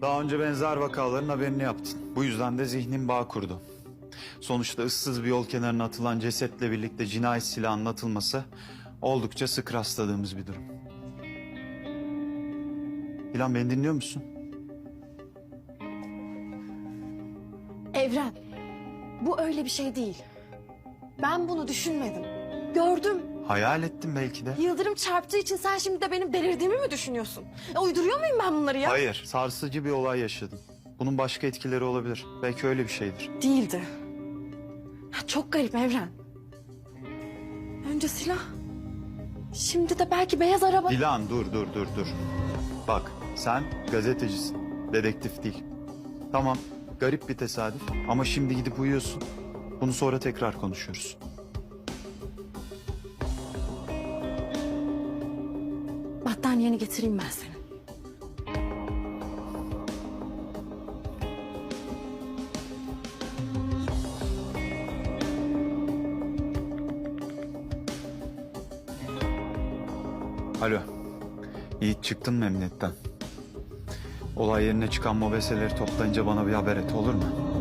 Daha önce benzer vakaların haberini yaptın. Bu yüzden de zihnin bağ kurdu. Sonuçta ıssız bir yol kenarına atılan cesetle birlikte cinayet silahının atılması oldukça sık rastladığımız bir durum. İlan beni dinliyor musun? Evren, bu öyle bir şey değil. Ben bunu düşünmedim. Gördüm. Hayal ettim belki de. Yıldırım çarptığı için sen şimdi de benim delirdiğimi mi düşünüyorsun? E, uyduruyor muyum ben bunları ya? Hayır. Sarsıcı bir olay yaşadım. Bunun başka etkileri olabilir. Belki öyle bir şeydir. Değildi. Ya, çok garip Evren. Önce silah. Şimdi de belki beyaz araba. Dilan dur dur dur dur. Bak sen gazetecisin. Dedektif değil. Tamam garip bir tesadüf ama şimdi gidip uyuyorsun. Bunu sonra tekrar konuşuyoruz. Battaniyeni getireyim ben senin. Alo. Yiğit çıktın mı? Olay yerine çıkan mobeseleri toplayınca bana bir haber et olur mu?